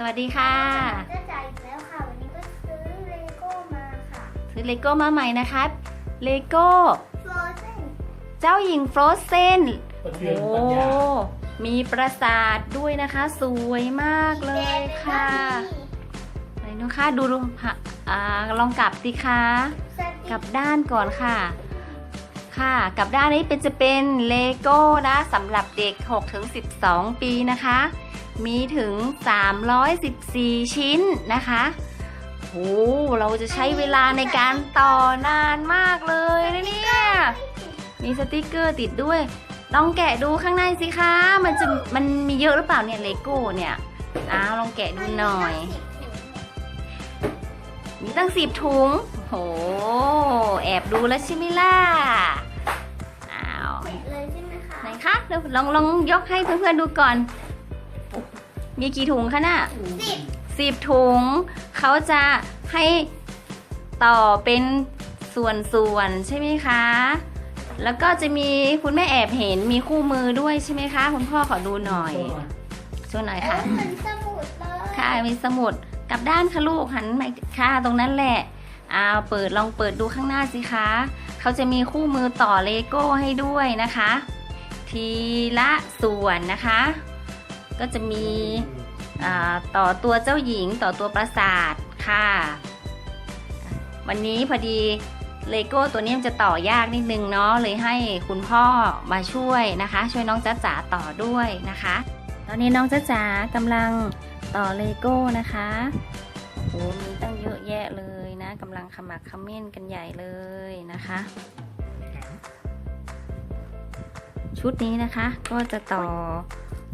สวัสดีค่ะจะจ่ายอีกแล้วค่ะ วันนี้ก็ซื้อเลโก้มาค่ะ ซื้อเลโก้มาใหม่นะคะเลโก้ Frozen เจ้าหญิงโฟรเซนประเทืโอ้องปัญญามีปราสาทด้วยนะคะ สวยมากเลยค่ะไหนนะคะดูดูค่ะอ่าลองกลับสิคะกกลัลับบด้านก่อนค่ะ ค่ะกลับด้านนี้เป็นจะเป็นเลโก้นะสำหรับเด็ก6ถึง12 ปีนะคะ มีถึง 314 ชิ้นนะคะโอ้เราจะใช้เวลาในการต่อนานมากเลยนะเนี่ย มีสติกเกอร์ติดด้วย ลองแกะดูข้างในสิคะ มันจะมันมีเยอะหรือเปล่าเนี่ยเลโก้เนี่ยอ้าวลองแกะดูหน่อย มีตั้งสิบถุง โห แอบดูแล้วใช่ไหมล่ะ อ้าวเลยใช่ไหมคะ ไหนคะเดี๋ยวลองลองยกให้เพื่อนๆดูก่อน มีกี่ถุงคะน่ะสิบสิบถุง เขาจะให้ต่อเป็นส่วนๆใช่ไหมคะ แล้วก็จะมีคุณแม่แอบเห็นมีคู่มือด้วยใช่ไหมคะ คุณพ่อขอดูหน่อยช่วยหน่อยเอค่ะอเหมือนสมุดเลยค่ะมีสมุดกลับด้านค่ะลูกหันมาค่ะตรงนั้นแหละอ้าวเปิดลองเปิดดูข้างหน้าสิคะ เขาจะมีคู่มือต่อเลโก้ให้ด้วยนะคะ ทีละส่วนนะคะ ก็จะมีต่อตัวเจ้าหญิงต่อตัวปราสาทค่ะ วันนี้พอดีเลโก้ตัวนี้มันจะต่อยากนิดนึงเนาะเลยให้คุณพ่อมาช่วยนะคะ ช่วยน้องจ๊ะจ๋าต่อด้วยนะคะ ตอนนี้น้องจ๊ะจ๋ากำลังต่อเลโก้นะคะโอ้มีตั้งเยอะแยะเลยนะกำลังขมักขม้นกันใหญ่เลยนะคะ ชุดนี้นะคะก็จะต่อ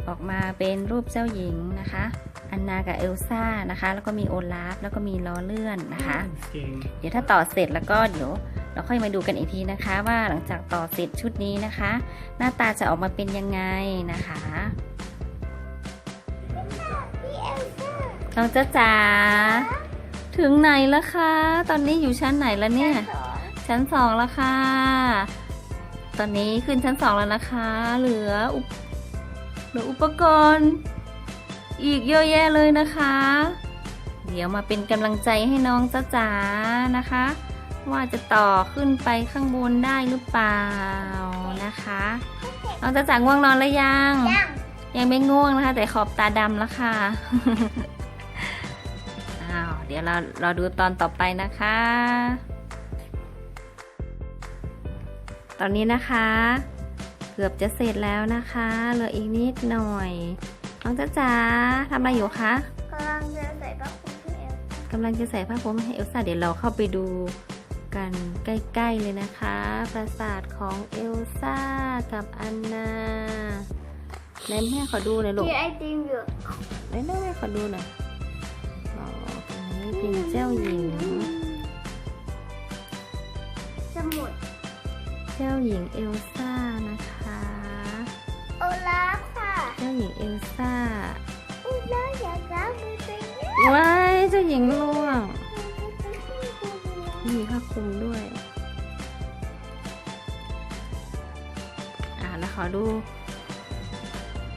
ออกมาเป็นรูปเจ้าหญิงนะคะอันนากับเอลซ่านะคะ แล้วก็มีโอลาฟแล้วก็มีล้อเลื่อนนะคะเก่งเดี๋ยวถ้าต่อเสร็จแล้วก็เดี๋ยวเราค่อยมาดูกันอีกทีนะคะ ว่าหลังจากต่อเสร็จชุดนี้นะคะ หน้าตาจะออกมาเป็นยังไงนะคะพี่เอลซ่าน้องจ๊ะจ๋าถึงไหนแล้วคะ ตอนนี้อยู่ชั้นไหนแล้วเนี่ย ชั้นสองแล้วค่ะ ตอนนี้ขึ้นชั้นสองแล้วนะคะ เหลืออุปเหลืออุปกรณ์ อีกเยอะแยะเลยนะคะ เดี๋ยวมาเป็นกำลังใจให้น้องจ๊ะจ๋านะคะ ว่าจะต่อขึ้นไปข้างบนได้หรือเปล่านะคะน้องจ๊ะจ๋าง่วงนอนแล้วยังยัง ยังไม่ง่วงนะคะ แต่ขอบตาดำแล้วค่ะอ้าวเดี๋ยวเราเราดูตอนต่อไปนะคะ ตอนนี้นะคะ เกือบจะเสร็จแล้วนะคะ เหลืออีกนิดหน่อยน้องจ๊ะจ๋าทำอะไรอยู่คะกำลังจะใส่ผ้าคลุมพี่เอลซ่ากำลังจะใส่ผ้าผมให้เอลซ่าเดี๋ยวเราเข้าไปดูกันใกล้ๆเลยนะคะ ปราสาทของเอลซ่ากับอันนาไหนแม่ขอดูหน่อยลูกที่ไอติมอยู่ไหนแม่ขอดูหน่อยอ๋อตรงนี้เป็นเจ้าหญิงสมุดเจ้าหญิงเอลซ่านะคะ หญิงเอลซ่าโอลาฟอยากรับมือตัวเนี้ยว้ายเจ้าหญิงล่วงมีผ้าคลุมด้วย อ่าแล้วขอดู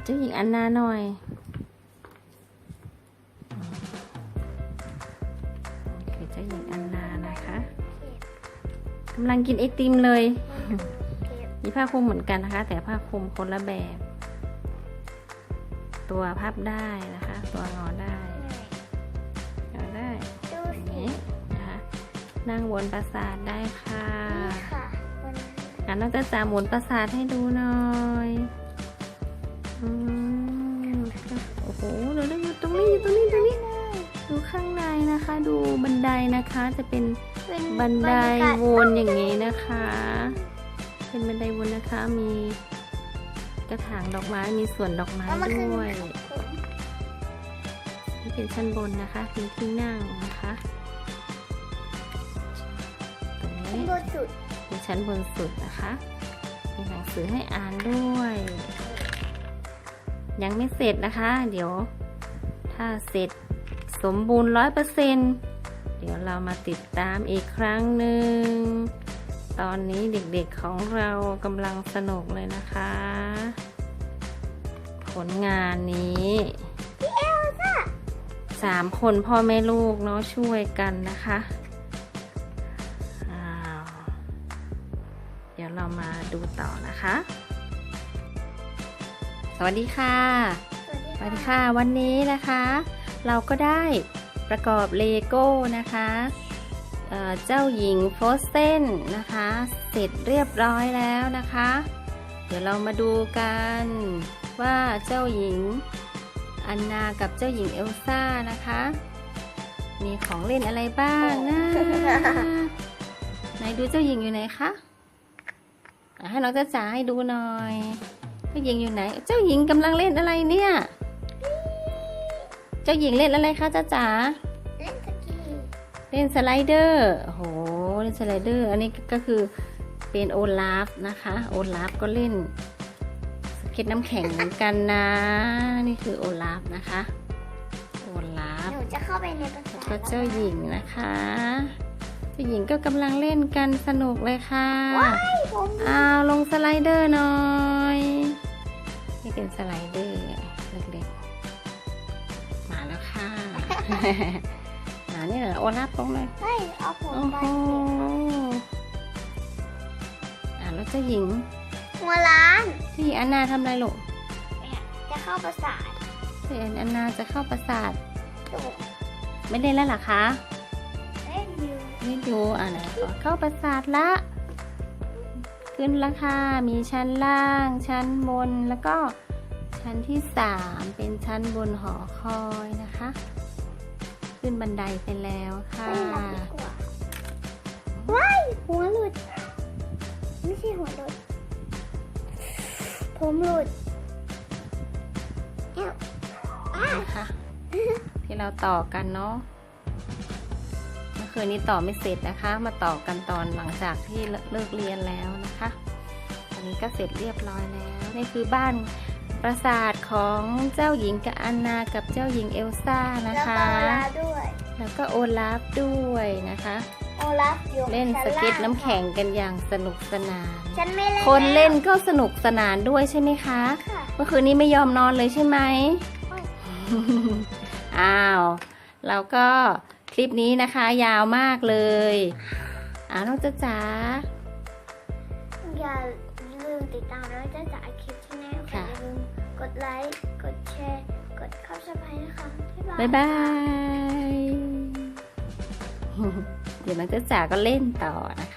เจ้าหญิงอันนาหน่อย โอเค เจ้าหญิงอันนานะคะกำลังกินไอติมเลย มีผ้าคลุมเหมือนกันนะคะ แต่ผ้าคลุมคนละแบบ ตัวพับได้นะคะ ตัวงอได้งอได้ดูอย่างสินี้นะคะนั่งบนปราสาทได้ค่ะนี่ค่ะบนอะน้องจะจ่าหมุนปราสาทให้ดูหน่อยอืมโอ้โหเดี๋ยวเราอยู่ตรงนี้อยู่ตรงนี้ตรงนี้ ดูข้างในนะคะ ดูบันไดนะคะจะเป็นเป็นบันไดบรรยากาศวนอย่างนี้นะคะ เป็นบันไดวนนะคะมี กระถางดอกไม้มีสวนดอกไม้แล้วมันคือด้วยนี่เป็นชั้นบนนะคะเป็นที่นั่งนะคะตรงเป็นนี้บนสุดเป็นชั้นบนสุดนะคะ มีหนังสือให้อ่านด้วย ยังไม่เสร็จนะคะ เดี๋ยว ถ้าเสร็จสมบูรณ์ร้อยเปอร์เซ็นเดี๋ยวเรามาติดตามอีกครั้งหนึ่งตอนนี้เด็กๆของเรากำลังสนุกเลยนะคะ ผลงานนี้พี่เอลซ่าสามคนพ่อแม่ลูกเนาะช่วยกันนะคะอ้าวเดี๋ยวเรามาดูต่อนะคะ สวัสดีค่ะ สวัสดีค่ะ วันนี้นะคะ เราก็ได้ประกอบเลโก้นะคะเอ่อเจ้าหญิงโฟสเซนนะคะ เสร็จเรียบร้อยแล้วนะคะ เดี๋ยวเรามาดูกัน ว่าเจ้าหญิงอันนากับเจ้าหญิงเอลซ่านะคะ มีของเล่นอะไรบ้างนะไหนดูเจ้าหญิงอยู่ไหนคะอะให้น้องจ้าจ๋าให้ดูหน่อย เจ้าหญิงอยู่ไหน เจ้าหญิงกำลังเล่นอะไรเนี่ย เจ้าหญิงเล่นอะไรคะจ้าจ๋าเล่นสกีเล่นสไลเดอร์โอ้โหเล่นสไลเดอร์ อันนี้ก็คือเป็นโอลาฟนะคะ โอลาฟก็เล่น สเก็ตน้ำแข็งเหมือนกันนะ นี่คือโอลาฟนะคะ โอลาฟหนูจะเข้าไปในปราสาทก็เจ้าหญิงนะคะเจ้าหญิงก็กำลังเล่นกันสนุกเลยค่ะว้ายผมอ้าวลงสไลเดอร์หน่อย นี่เป็นสไลเดอร์เล็กๆ มาแล้วค่ะอ่านี่เหรอโอลาฟลงเลยเฮ้ยเอาผมโอ้ไปโหอ่าแล้วเจ้าหญิง หัวล้านเจ้าหญิงอันนาทำอะไรลูกเนี่ยจะเข้าปราสาทเจ้าหญิงอันนาจะเข้าปราสาทดูไม่ได้แล้วเหรอคะเล่นอยู่ไม่ดูอ่าไหนขอเข้าปราสาทละ ขึ้นแล้วค่ะมีชั้นล่าง ชั้นบนแล้วก็ชั้นที่สามเป็นชั้นบนหอคอยนะคะ ขึ้นบันไดไปแล้วค่ะไม่รับดีกว่าว้ายหัวหลุด ไม่ใช่หัวหลุด ผมหลุดเอ้าอ้านะคะที่เราต่อกันเนาะเมื่อคืนนี้ต่อไม่เสร็จนะคะ มาต่อกันตอนหลังจากที่เลิกเรียนแล้วนะคะอันนี้ก็เสร็จเรียบร้อยแล้ว นี่คือบ้านปราสาทของเจ้าหญิงกับอันนากับเจ้าหญิงเอลซ่านะแล้วคะก็โอลาฟด้วยแล้วก็โอลาฟด้วยนะคะ โอลาฟอยู่เล่นชั้สเก็ตล่างน้ำแข็งกันอย่างสนุกสนาน ฉันไม่เล่นคนเล่นแวก็สนุกสนานด้วยใช่ไหมคะค่ะเมื่อคืนนี้ไม่ยอมนอนเลยใช่ไหมโอ้ยอ้าวแล้วก็คลิปนี้นะคะยาวมากเลยอ้าวน้องจ๊ะจ๋าอย่าลืมติดตามแล้วจะจากคลิปที่แน่ค่ะค่ะอย่าลืมกดไลค์กดแชร์กดเข้าสบายนะคะบ๊ายบาย เดี๋ยวน้องจ๊ะจ๋าก็เล่นต่อนะคะ